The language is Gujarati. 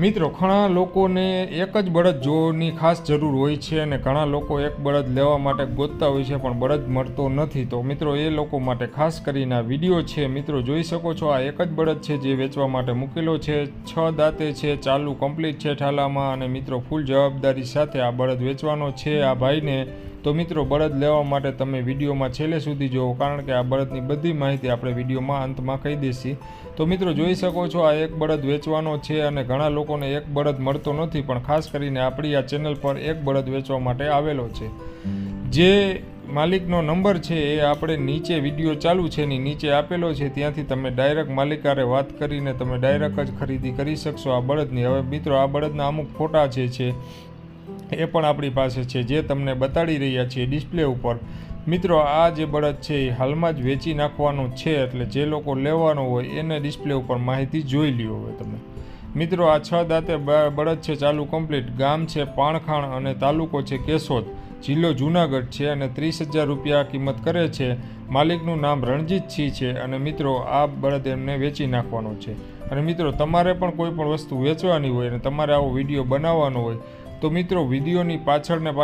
મિત્રો, ઘણા લોકોને એક જ બળદ જોવાની ખાસ જરૂર હોય છે અને ઘણા લોકો એક બળદ લેવા માટે ગોતતા હોય છે, પણ બળદ મળતો નથી. તો મિત્રો, એ લોકો માટે ખાસ કરીને આ વીડિયો છે. મિત્રો, જોઈ શકો છો, આ એક જ બળદ છે જે વેચવા માટે મૂકેલો છે. છ દાંતે છે, ચાલુ કમ્પ્લીટ છે ઠાલામાં અને મિત્રો ફૂલ જવાબદારી સાથે આ બળદ વેચવાનો છે. આ ભાઈને તો મિત્રો બળદ લેવા માટે તમે વિડીયોમાં છેલ્લે સુધી જુઓ કારણ કે આ બળદની બધી માહિતી આપણે વિડીયોમાં અંતમાં કહી દેશી. તો મિત્રો જોઈ શકો છો, આ એક બળદ વેચવાનો છે અને ઘણા લોકોને એક બળદ મળતો નથી, પણ ખાસ કરીને આપણી આ ચેનલ પર એક બળદ વેચવા માટે આવેલો છે. જે માલિકનો નંબર છે એ આપણે નીચે વીડિયો ચાલુ છે એની નીચે આપેલો છે, ત્યાંથી તમે ડાયરેક્ટ માલિકારે વાત કરીને તમે ડાયરેક્ટ જ ખરીદી કરી શકશો આ બળદની. હવે મિત્રો આ બળદના અમુક ફોટા જે છે એ પણ આપણી પાસે છે, જે તમને બતાડી રહ્યા છીએ ડિસ્પ્લે ઉપર. મિત્રો, આ જે બળદ છે એ હાલમાં જ વેચી નાખવાનું છે, એટલે જે લોકો લેવાનો હોય એને ડિસ્પ્લે ઉપર માહિતી જોઈ લ્યો હવે તમે. મિત્રો, આ છ દાંતે બળદ છે ચાલુ કમ્પ્લીટ. ગામ છે પાણખાણ અને તાલુકો છે કેશોદ. જિલ્લો જુનાગઢ છે અને ત્રીસ હજાર રૂપિયા કિંમત કરે છે. માલિકનું નામ રણજીત સિંહ છે અને મિત્રો, આ બળદ એમને વેચી નાખવાનો છે. અને મિત્રો, તમારે પણ કોઈ પણ વસ્તુ વેચવાની હોય અને તમારે આવો વીડિયો બનાવવાનો હોય તો મિત્રો વિડીયોની પાછળને પાછળ